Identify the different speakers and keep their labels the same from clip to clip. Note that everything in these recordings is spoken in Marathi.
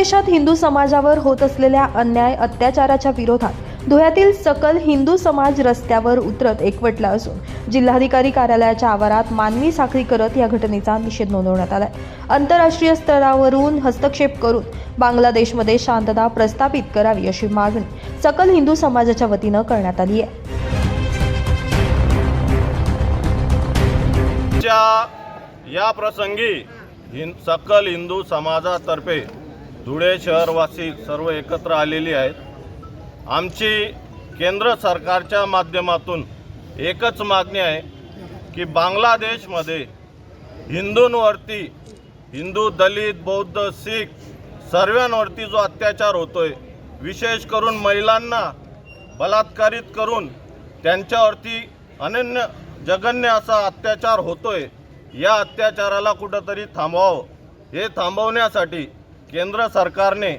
Speaker 1: देशात हिंदू समाजावर होत असलेल्या अन्याय अत्याचाराच्या विरोधात धुळ्यातील सकल हिंदू समाज रस्त्यावर उतरत एकवटला असून जिल्हाधिकारी कार्यालयाच्या आवारात मानवी साखळी करत या घटनेचा निषेध नोंदवण्यात आलाय. आंतरराष्ट्रीय स्तरावरून हस्तक्षेप करून बांगलादेशमध्ये शांतता प्रस्थापित करावी अशी मागणी सकल हिंदू समाजाच्या वतीनं करण्यात आली आहे.
Speaker 2: या प्रसंगी हिं सकल हिंदू समाजातर्फे धुळे शहरवासी सर्व एकत्र आलेली आहेत. आमची केंद्र सरकारच्या माध्यमातून एकच मागणी आहे की बांगलादेशमध्ये हिंदूंवरती हिंदू दलित बौद्ध शीख सर्वांवरती जो अत्याचार होतोय विशेष करून महिलांना बलात्कारित करून त्यांच्यावरती अनन्य जगन्य असा अत्याचार होतोय या अत्याचाराला कुठंतरी थांबवावं. हे थांबवण्यासाठी केंद्र सरकारने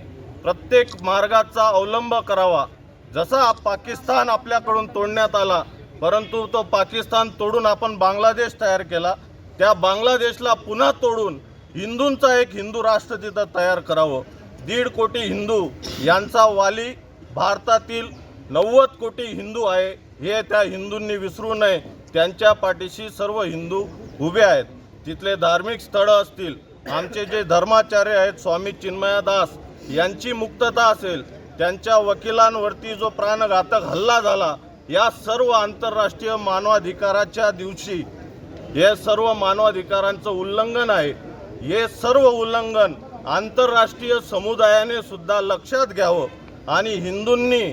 Speaker 2: प्रत्येक मार्गाचा अवलंब करावा. जसा पाकिस्तान आपल्याकडून तोडण्यात आला परंतु तो पाकिस्तान तोडून आपण बांगलादेश तयार केला. त्या बांगलादेशला पुन्हा तोडून हिंदूंचा एक हिंदू राष्ट्र तिथं तयार करावं. दीड कोटी हिंदू यांचा वाली भारतातील नव्वद कोटी हिंदू आहे. हे त्या हिंदूंनी विसरू नये. त्यांच्या पाठीशी सर्व हिंदू उभे आहेत. तिथले धार्मिक स्थळं असतील आमचे जे धर्माचार्य आहेत स्वामी चिन्मयादास यांची मुक्तता असेल त्यांच्या वकिलांवरती जो प्राणघातक हल्ला झाला या सर्व आंतरराष्ट्रीय मानवाधिकाराच्या दिवशी हे सर्व मानवाधिकारांचं उल्लंघन आहे. हे सर्व उल्लंघन आंतरराष्ट्रीय समुदायाने सुद्धा लक्षात घ्यावं आणि हिंदूंनी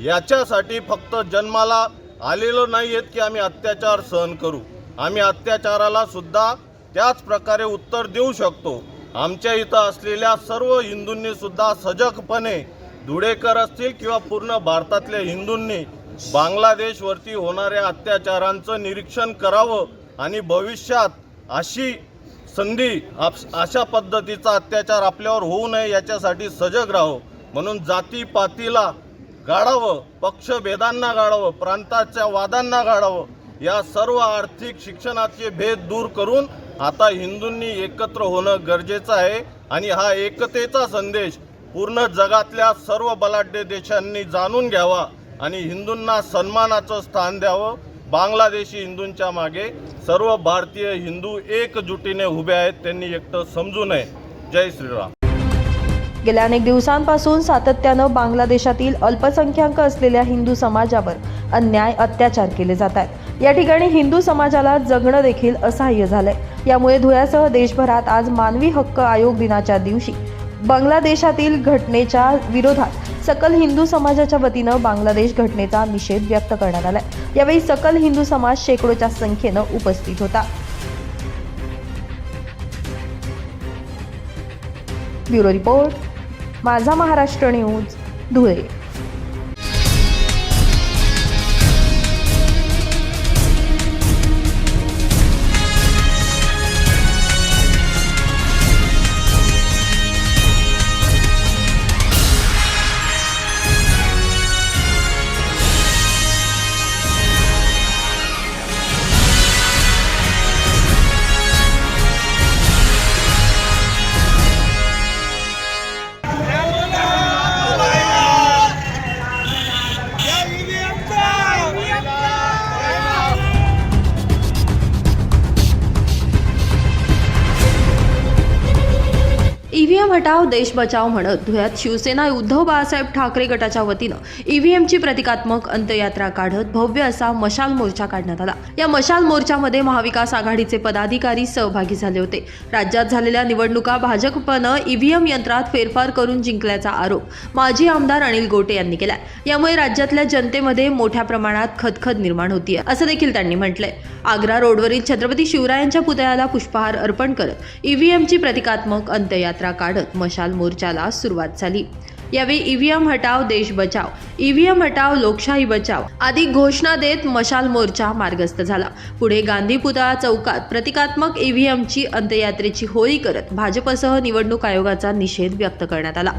Speaker 2: याच्यासाठी फक्त जन्माला आलेलो नाही आहेत की आम्ही अत्याचार सहन करू. आम्ही अत्याचाराला सुद्धा त्याच प्रकारे उत्तर देऊ शकतो. आमच्या इथं असलेल्या सर्व हिंदूंनी सुद्धा सजगपणे धुळेकर असतील किंवा पूर्ण भारतातल्या हिंदूंनी बांगलादेशवरती होणाऱ्या अत्याचारांचं निरीक्षण करावं आणि भविष्यात अशी संधी आप- अशा पद्धतीचा अत्याचार आपल्यावर होऊ नये याच्यासाठी सजग राहावं. म्हणून जातीपातीला गाडावं पक्षभेदांना गाडावं प्रांताच्या वादांना गाडावं या सर्व आर्थिक शिक्षणाचे भेद दूर करून आता हिंदूंनी एकत्र होणं गरजेचं आहे आणि हा एकतेचा संदेश पूर्ण जगातल्या सर्व बलाढ्य देशांनी जाणून घ्यावा आणि हिंदूंना सन्मानाचं स्थान द्यावं. बांगलादेशी हिंदूंच्या मागे सर्व भारतीय हिंदू एकजुटीने उभे आहेत त्यांनी एकटं समजू नये. जय श्रीराम.
Speaker 1: गेल्या अनेक दिवसांपासून सातत्यानं बांगलादेशातील अल्पसंख्याक असलेल्या हिंदू समाजावर अन्याय अत्याचार केले जात आहेत. या ठिकाणी हिंदू समाजाला जगणं देखील असहाय्य झालंय. यामुळे धुळ्यासह देशभरात आज मानवी हक्क आयोग दिनाच्या दिवशी बांगलादेशातील घटनेच्या विरोधात सकल हिंदू समाजाच्या वतीनं बांगलादेश घटनेचा निषेध व्यक्त करण्यात आलाय. यावेळी सकल हिंदू समाज शेकडोच्या संख्येनं उपस्थित होता. ब्युरो रिपोर्ट माझा महाराष्ट्र न्यूज धुळे. देश बचाव म्हणत धुळ्यात शिवसेना उद्धव बाळासाहेब ठाकरे गटाच्या वतीनं ईव्हीएमची प्रतिकात्मक अंत्ययात्रा काढत भव्य असा मशाल मोर्चा काढण्यात आला. या मशाल मोर्चामध्ये महाविकास आघाडीचे पदाधिकारी सहभागी झाले होते. राज्यात झालेल्या निवडणुका भाजपनं ईव्हीएम यंत्रात फेरफार करून जिंकल्याचा आरोप माजी आमदार अनिल गोटे यांनी केला यामुळे राज्यातल्या जनतेमध्ये मोठ्या प्रमाणात खदखद निर्माण होतीये असं देखील त्यांनी म्हटलंय. आग्रा रोडवरील छत्रपती शिवरायांच्या पुतळ्याला पुष्पहार अर्पण करत ईव्हीएमची प्रतिकात्मक अंत्ययात्रा काढत मशाल मोर्चाला सुरुवात झाली. यावेळी ईव्हीएम हटाव देश बचाव ईव्हीएम हटाव लोकशाही बचाव आदी घोषणा देत मशाल मोर्चा मार्गस्थ झाला. पुढे गांधी पुतळा चौकात प्रतिकात्मक ईव्हीएमची अंत्ययात्रेची होळी करत भाजपसह निवडणूक आयोगाचा निषेध व्यक्त करण्यात आला.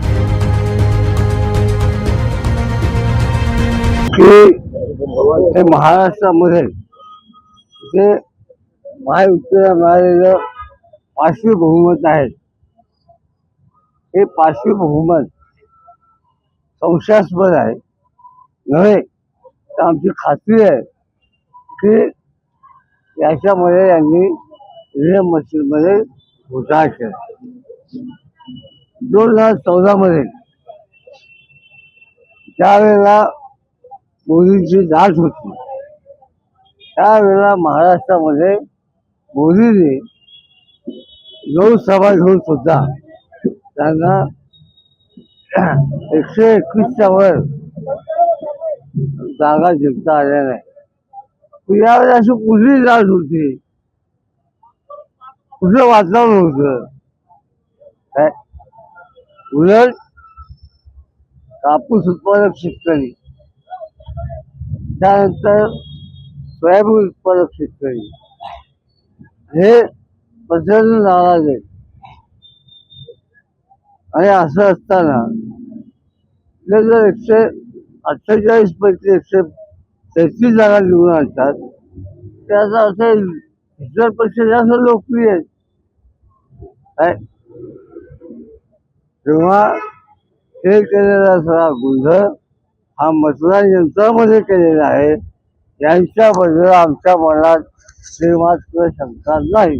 Speaker 3: महाराष्ट्रामध्ये जे मिळालेलं पाचवी बहुमत आहे हे पार्श्वभूमन संशयास्पद आहे. नव्हे तर आमची खात्री आहे की याच्यामध्ये यांनी ईव्हीएम मशीनमध्ये घोटाळा केला. दोन हजार चौदामध्ये त्यावेळेला मोदींची दाट होती. त्यावेळेला महाराष्ट्रामध्ये मोदींनी लोकसभा घेऊन सुद्धा त्यांना एकशे एकवीसच्या वर जागा जिंकता आल्या नाही. यावेळी अशी कुठली लाट होती कुठलं वातावरण होतं? काय? उलट कापूस उत्पादक शेतकरी. त्यानंतर सोयाबीन उत्पादक शेतकरी. हे प्रचंड नाराज आहेत. आणि असं असताना ते जर एकशे अठ्ठेचाळीस पैकी एकशे तेहतीस जागा निवडून आणतात. त्याचा अर्थ इतर पक्ष जास्त लोकप्रिय आहेत. तेव्हा हे केलेला सगळा गोंधळ हा मतदान यंत्रामध्ये केलेला आहे. यांच्याबद्दल आमच्या मनात श्रीमात्र शंका नाही.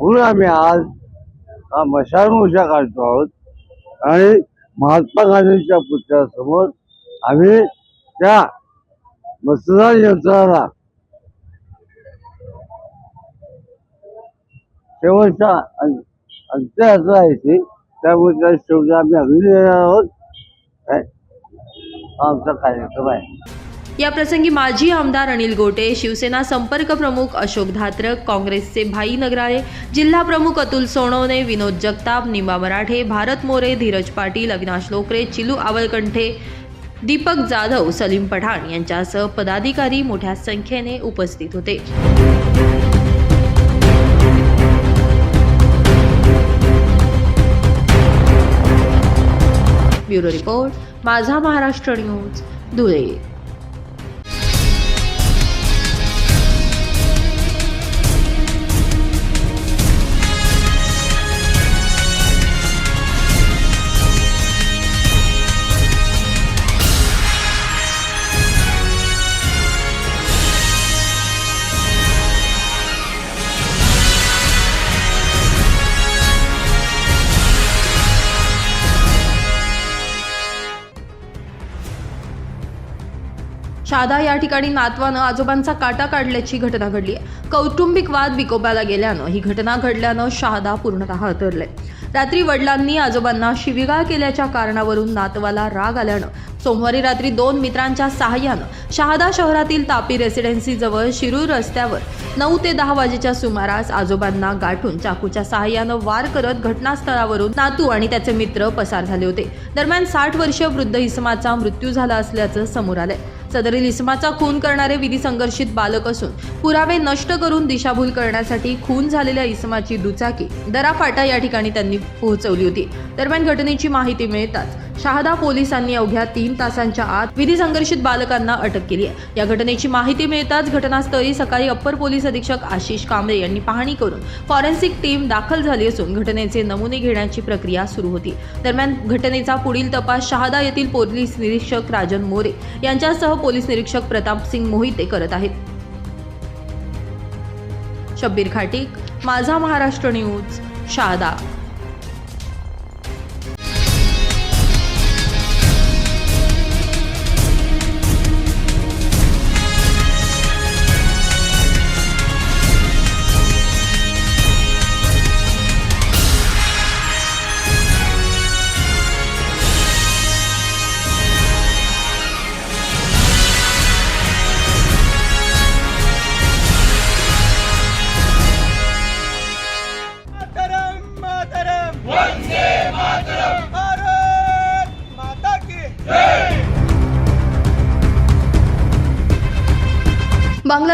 Speaker 3: म्हणून आम्ही आज हा मशाल उशा काढतो आहोत. आणि महात्मा गांधींच्या पुतळ्यासमोर आम्ही त्या मतदान यंत्राला शेवटचा अं- अंत्य यात्रा आहे ती. त्यामुळे त्या शेवटी आम्ही अगदी येणार आहोत. काय? आमचा कार्यक्रम आहे.
Speaker 1: याप्रसंगी माजी आमदार अनिल गोटे शिवसेना संपर्क प्रमुख अशोक धात्रक काँग्रेसचे भाई नगराळे जिल्हा प्रमुख अतुल सोनवणे विनोद जगताप निंबा मराठे भारत मोरे धीरज पाटील अविनाश लोकरे चिलू आवळकंठे दीपक जाधव सलीम पठाण यांच्यासह पदाधिकारी मोठ्या संख्येने उपस्थित होते. ब्युरो रिपोर्ट माझा महाराष्ट्र न्यूज धुळे. दादा या ठिकाणी नातवानं आजोबांचा काटा काढल्याची घटना घडली आहे. कौटुंबिक वाद विकोपाला गेल्यानं ही घटना घडल्यानं शहादा पूर्णतः अतरले रात्री वडिलांनी आजोबांना शिवीगाळ केल्याच्या कारणावरून नातवाला राग आल्यानं सोमवारी रात्री दोन मित्रांच्या सहाय्यानं शहादा शहरातील तापी रेसिडेन्सीजवळ शिरूर रस्त्यावर नऊ ते दहा वाजेच्या सुमारास आजोबांना गाठून चाकूच्या सहाय्यानं वार करत घटनास्थळावरून नातू आणि त्याचे मित्र पसार झाले होते. दरम्यान साठ वर्षीय वृद्ध इसमाचा मृत्यू झाला असल्याचं समोर आलंय. सदरील इसमाचा खून करणारे विधी संघर्षित बालक असून पुरावे नष्ट करून दिशाभूल करण्यासाठी खून झालेल्या इसमाची दुचाकी दराफाटा या ठिकाणी त्यांनी पोहोचवली होती. दरम्यान घटनेची माहिती मिळताच शहादा पोलिसांनी अवघ्या तीन तासांच्या आत विधी संघर्षित बालकांना अटक केली आहे. या घटनेची माहिती मिळताच घटनास्थळी सकाळी अप्पर पोलीस अधीक्षक आशिष कांबळे यांनी पाहणी करून फॉरेन्सिक टीम दाखल झाली असून घटनेचे नमुने घेण्याची प्रक्रिया सुरू होती. दरम्यान घटनेचा पुढील तपास शहादा येथील पोलीस निरीक्षक राजन मोरे यांच्यासह पोलीस निरीक्षक प्रताप सिंग मोहिते करत आहेत. शब्बीर खाटीक माझा महाराष्ट्र न्यूज शहादा.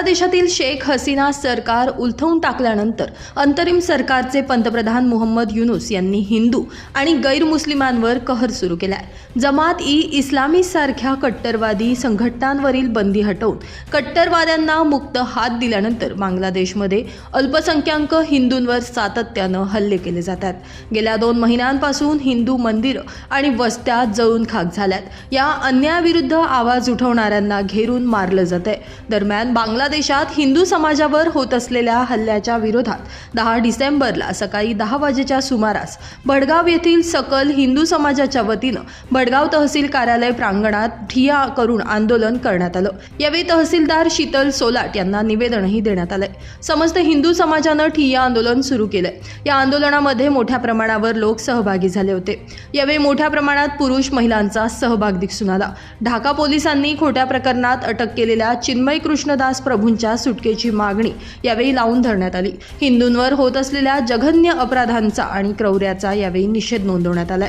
Speaker 1: बांगलादेशातील शेख हसीना सरकार उलथवून टाकल्यानंतर अंतरिम सरकारचे पंतप्रधान मोहम्मद युनुस यांनी हिंदू आणि गैरमुस्लिमांवर कहर सुरू केलाय. जमात ई इस्लामी सारख्या कट्टरवादी संघटनांवरील बंदी हटवून कट्टरवाद्यांना मुक्त हात दिल्यानंतर बांगलादेशमध्ये अल्पसंख्याक हिंदूंवर सातत्यानं हल्ले केले जातात. गेल्या दोन महिन्यांपासून हिंदू मंदिरं आणि वस्त्या जळून खाक झाल्यात. या अन्यायाविरुद्ध आवाज उठवणाऱ्यांना घेरून मारलं जात आहे दरम्यान बांगलादेशात हिंदू समाजावर होत असलेल्या हल्ल्याच्या विरोधात दहा डिसेंबरला सकाळी दहा वाजेच्या सुमारास भडगाव येथील सकल हिंदू समाजाच्या वतीनं भडगाव तहसील कार्यालय प्रांगणात ठिया करून आंदोलन करण्यात आलं. यावेळी तहसीलदार शीतल सोलाट यांना निवेदनही देण्यात आलंय. समस्त हिंदू समाजानं ठिय्या आंदोलन सुरू केलंय. या आंदोलनामध्ये मोठ्या प्रमाणावर लोक सहभागी झाले होते. यावेळी मोठ्या प्रमाणात पुरुष महिलांचा सहभाग दिसून आला. ढाका पोलिसांनी खोट्या प्रकरणात अटक केलेल्या चिन्मय कृष्णदास प्रभू प्रभूंच्या सुटकेची मागणी यावेळी लावून धरण्यात आली. हिंदूंवर होत असलेल्या जघन्य अपराधांचा आणि क्रौर्याचा यावेळी निषेध नोंदवण्यात आलाय.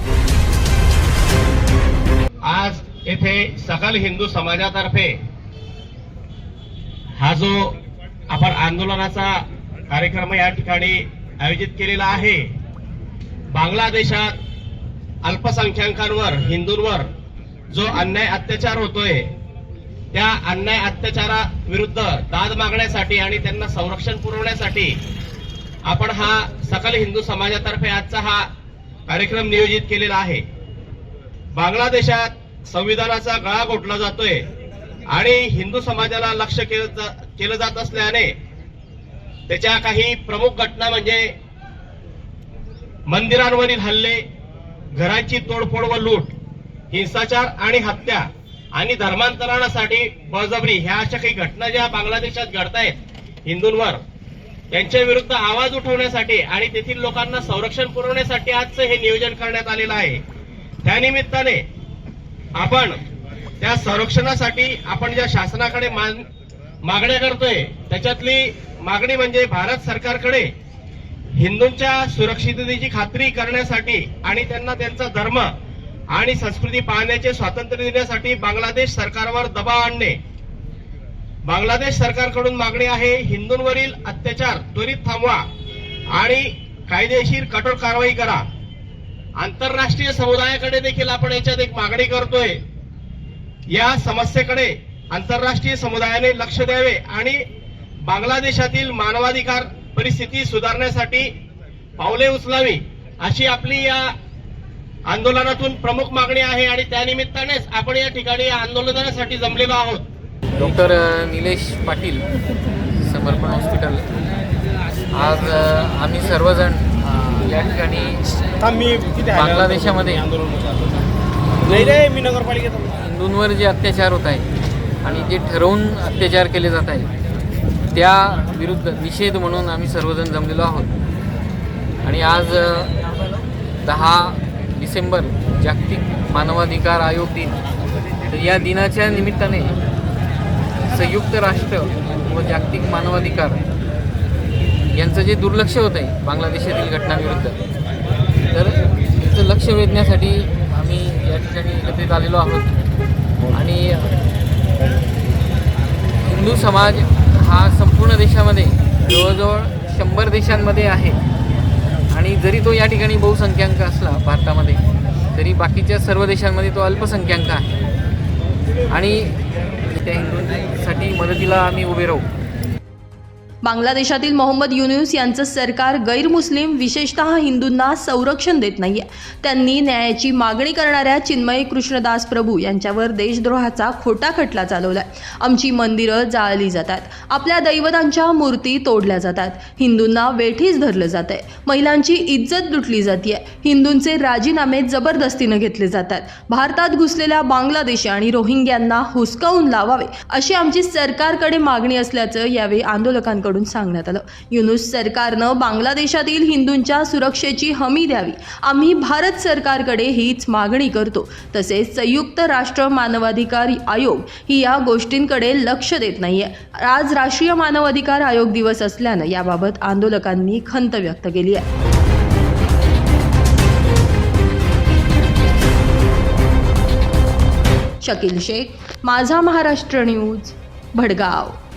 Speaker 4: आज येथे सकल हिंदू समाजातर्फे हा जो आपण आंदोलनाचा कार्यक्रम या ठिकाणी आयोजित केलेला आहे बांगलादेशात अल्पसंख्याकांवर हिंदूंवर जो अन्याय अत्याचार होतोय त्या अन्याय अत्याचाराविरुद्ध दाद मागण्यासाठी आणि त्यांना संरक्षण पुरवण्यासाठी आपण हा सकल हिंदू समाजातर्फे आजचा हा कार्यक्रम नियोजित केलेला आहे. बांगलादेशात संविधानाचा गळा घोटला जातोय आणि हिंदू समाजाला लक्ष केलं केलं जात असल्याने त्याच्या काही प्रमुख घटना म्हणजे मंदिरांवरील हल्ले घरांची तोडफोड व लूट हिंसाचार आणि हत्या आणि धर्मांतरणासाठी बळजबरी. ह्या अशा काही घटना ज्या बांगलादेशात घडतायत हिंदूंवर त्यांच्या विरुद्ध आवाज उठवण्यासाठी आणि तेथील लोकांना संरक्षण पुरवण्यासाठी आजचं हे नियोजन करण्यात आलेलं आहे. त्यानिमित्ताने आपण त्या संरक्षणासाठी आपण ज्या शासनाकडे मान- मागण्या करतोय त्याच्यातली मागणी म्हणजे भारत सरकारकडे हिंदूंच्या सुरक्षिततेची खात्री करण्यासाठी आणि त्यांना त्यांचा धर्म आणि संस्कृती पाहण्याचे स्वातंत्र्य देण्यासाठी बांगलादेश सरकारवर दबाव आणणे. बांगलादेश सरकारकडून मागणी आहे हिंदूंवरील अत्याचार त्वरित थांबवा आणि कायदेशीर कठोर कारवाई करा. आंतरराष्ट्रीय समुदायाकडे देखील आपण याच्यात एक मागणी करतोय. या समस्येकडे आंतरराष्ट्रीय समुदायाने लक्ष द्यावे आणि बांगलादेशातील मानवाधिकार परिस्थिती सुधारण्यासाठी पावले उचलावी अशी आपली या आंदोलनातून प्रमुख मागणी आहे आणि त्यानिमित्तानेच आपण या ठिकाणी आंदोलनासाठी जमलेलो आहोत.
Speaker 5: डॉक्टर निलेश पाटील समर्पण हॉस्पिटल. आज आम्ही सर्वजण या ठिकाणी बांगलादेशामध्ये. हिंदूंवर जे अत्याचार होत आहेत आणि जे ठरवून अत्याचार केले जात आहेत त्या विरुद्ध निषेध म्हणून आम्ही सर्वजण जमलेलो आहोत. आणि आज दहा डिसेंबर जागतिक मानवाधिकार आयोग दिन. तर या दिनाच्या निमित्ताने संयुक्त राष्ट्र व जागतिक मानवाधिकार यांचं जे दुर्लक्ष होत आहे बांगलादेशातील घटनांविरुद्ध तर त्याचं लक्ष वेधण्यासाठी आम्ही या ठिकाणी एकत्रित आलेलो आहोत. आणि हिंदू समाज हा संपूर्ण देशामध्ये जवळजवळ शंभर देशांमध्ये आहे. आणि जरी तो या ठिकाणी बहुसंख्याक असला भारतामध्ये तरी बाकीच्या सर्व देशांमध्ये तो अल्पसंख्याक आहे. आणि त्या हिंदूंसाठी मदतीला आम्ही उभे राहू.
Speaker 1: बांगलादेशातील मोहम्मद युनुस यांचं सरकार गैरमुस्लिम विशेषतः हिंदूंना संरक्षण देत नाहीये. त्यांनी न्यायाची मागणी करणाऱ्या चिन्मय कृष्णदास प्रभू यांच्यावर देशद्रोहाचा खोटा खटला चालवलाय. आमची मंदिरं जाळली जातात. आपल्या दैवतांच्या मूर्ती तोडल्या जातात. हिंदूंना वेठीस धरलं जात आहे महिलांची इज्जत लुटली जाते हिंदूंचे राजीनामे जबरदस्तीनं घेतले जातात. भारतात घुसलेल्या बांगलादेशी आणि रोहिंग्यांना हुसकावून लावावे अशी आमची सरकारकडे मागणी असल्याचं यावेळी आंदोलकांकडून सांगण्यात आलं. युनुस सरकारनं बांगलादेशातील हिंदूंच्या सुरक्षेची हमी द्यावी. आम्ही भारत सरकारकडे हीच मागणी करतो. तसेच संयुक्त राष्ट्र मानवाधिकार आयोग ही या गोष्टींकडे लक्ष देत नाहीये. आज राष्ट्रीय मानवाधिकार आयोग दिवस असल्यानं याबाबत आंदोलकांनी खंत व्यक्त केली आहे. शकील शेख माझा महाराष्ट्र न्यूज भडगाव.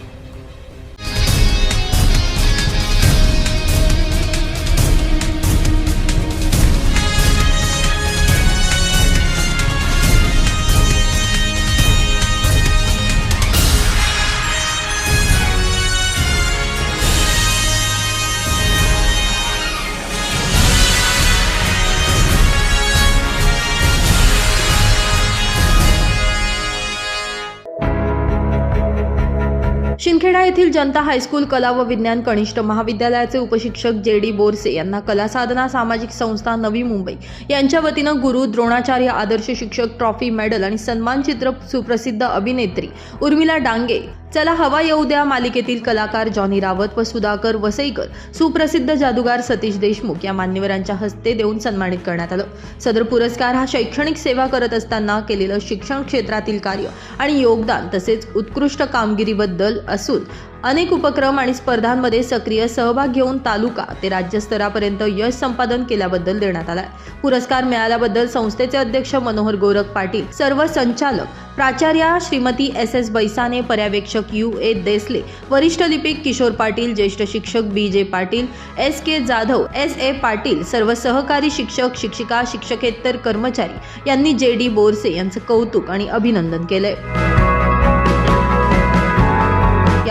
Speaker 1: शिंदखेडा येथील जनता हायस्कूल कला व विज्ञान कनिष्ठ महाविद्यालयाचे उपशिक्षक जे डी बोरसे यांना कला साधना सामाजिक संस्था नवी मुंबई यांच्या वतीनं गुरु द्रोणाचार्य आदर्श शिक्षक ट्रॉफी मेडल आणि सन्मानचित्र सुप्रसिद्ध अभिनेत्री उर्मिला डांगे चला हवा येऊ द्या मालिकेतील कलाकार जॉनी रावत व सुधाकर वसईकर सुप्रसिद्ध जादूगार सतीश देशमुख या मान्यवरांच्या हस्ते देऊन सन्मानित करण्यात आलं. सदर पुरस्कार हा शैक्षणिक सेवा करत असताना केलेलं शिक्षण क्षेत्रातील कार्य आणि योगदान तसेच उत्कृष्ट कामगिरीबद्दल असून अनेक उपक्रम आणि स्पर्धांमध्ये सक्रिय सहभाग घेऊन तालुका ते राज्यस्तरापर्यंत यश संपादन केल्याबद्दल देण्यात आलाय. पुरस्कार मिळाल्याबद्दल संस्थेचे अध्यक्ष मनोहर गोरख पाटील सर्व संचालक प्राचार्या श्रीमती एस एस बैसाने पर्यवेक्षक यू ए देसले वरिष्ठ लिपिक किशोर पाटील ज्येष्ठ शिक्षक B J Patil S K Jadhav S A Patil सर्व सहकारी शिक्षक शिक्षिका शिक्षकेतर कर्मचारी यांनी जे डी बोरसे यांचं कौतुक आणि अभिनंदन केलंय.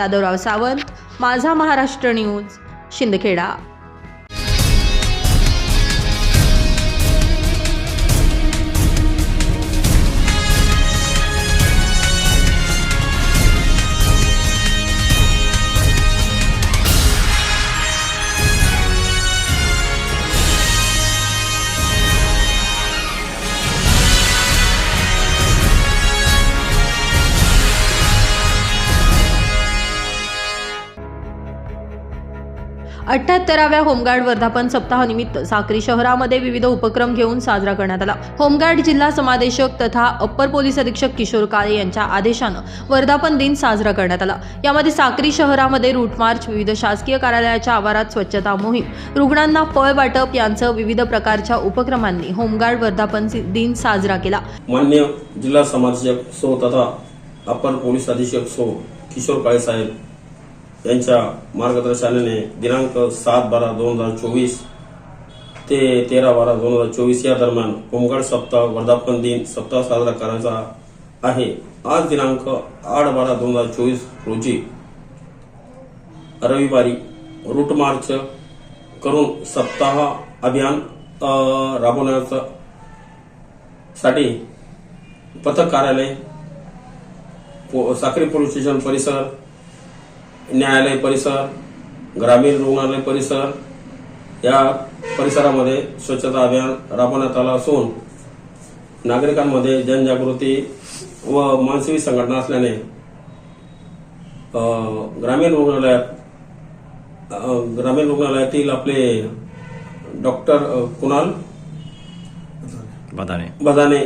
Speaker 1: यादवराव सावंत माझा महाराष्ट्र न्यूज शिंदखेडा. अठ्याहत्तराव्या होमगार्ड वर्धापन सप्ताहानिमित्त साक्री शहरामध्ये विविध उपक्रम घेऊन साजरा करण्यात आला. होमगार्ड जिल्हा समादेशक तथा अप्पर पोलीस अधीक्षक किशोर काळे यांच्या आदेशानं वर्धापन दिन साजरा करण्यात आला. यामध्ये साक्री शहरामध्ये रूट मार्च विविध शासकीय कार्यालयाच्या आवारात स्वच्छता मोहीम रुग्णांना फळ वाटप यांचं विविध प्रकारच्या उपक्रमांनी होमगार्ड वर्धापन दिन साजरा केला.
Speaker 6: मान्य जिल्हा समादेशक सो तथा अप्पर पोलीस अधीक्षक सो किशोर काळे साहेब यांच्या मार्गदर्शनाने दिनांक सात बारा दोन हजार चोवीस ते तेरा बारा दोन हजार चोवीस या दरम्यान होमगार्ड सप्ताह वर्धापन दिन सप्ताह साजरा करायचा आहे. आज दिनांक आठ बारा दोन हजार चोवीस रोजी रविवारी रूट मार्च करून सप्ताह अभियान राबवण्याचा साठी पथक कार्यालय पो- पोलीस स्टेशन परिसर न्यायालय परिसर ग्रामीण रुग्णालय परिसर या परिसरामध्ये स्वच्छता अभियान राबवण्यात आलं असून नागरिकांमध्ये जनजागृती व मानसिक संघटना असल्याने ग्रामीण रुग्णालयात ग्रामीण रुग्णालयातील आपले डॉक्टर कुणाल
Speaker 2: बदाने.
Speaker 6: बदाने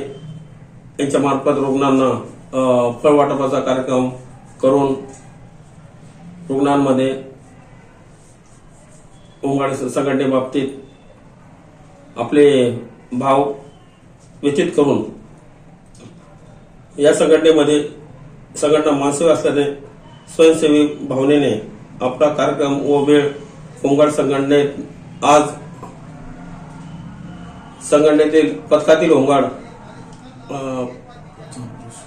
Speaker 6: यांच्या मार्फत रुग्णांना अ, फळ वाटपाचा कार्यक्रम करून रुग्णांमध्ये होमगार्ड संघटनेबाबतीत आपले भाव व्यतीत करून या संघटनेमध्ये संघटना मानसिक असल्याने स्वयंसेवी भावनेने आपला कार्यक्रम व वेळ होमगार्ड संघटनेत आज संघटनेतील पथकातील होंगाड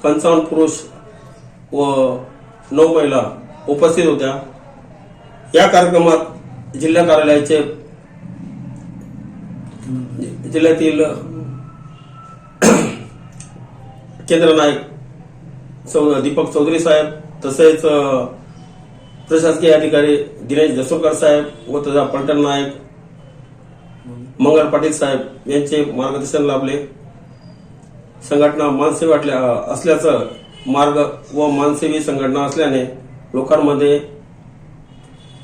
Speaker 6: पंचावन्न पुरुष व नऊ महिला उपस्थित होत्या. या कार्यक्रमात जिल्हा कार्यालयाचे जिल्ह्यातील केंद्र नायक दीपक चौधरी साहेब तसेच प्रशासकीय अधिकारी दिनेश दसोरकर साहेब व तथा पलटण नायक मंगल पाटील साहेब यांचे मार्गदर्शन लाभले. संघटना मानसेवी वाटल्या असल्याचं मार्ग व मानसेवी संघटना असल्याने लोकांमध्ये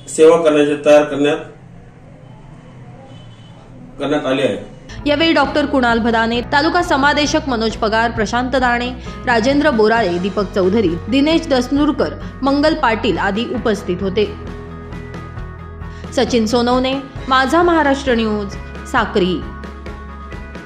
Speaker 6: सेवा करण्याचे तयार करण्यात करण्यात आले आहे.
Speaker 1: यावेळी डॉक्टर कुणाल भदाने तालुका समादेशक मनोज पगार प्रशांत दाणे राजेंद्र बोराळे दीपक चौधरी दिनेश दसनूरकर मंगल पाटील आदी उपस्थित होते. सचिन सोनवणे माझा महाराष्ट्र न्यूज साक्री.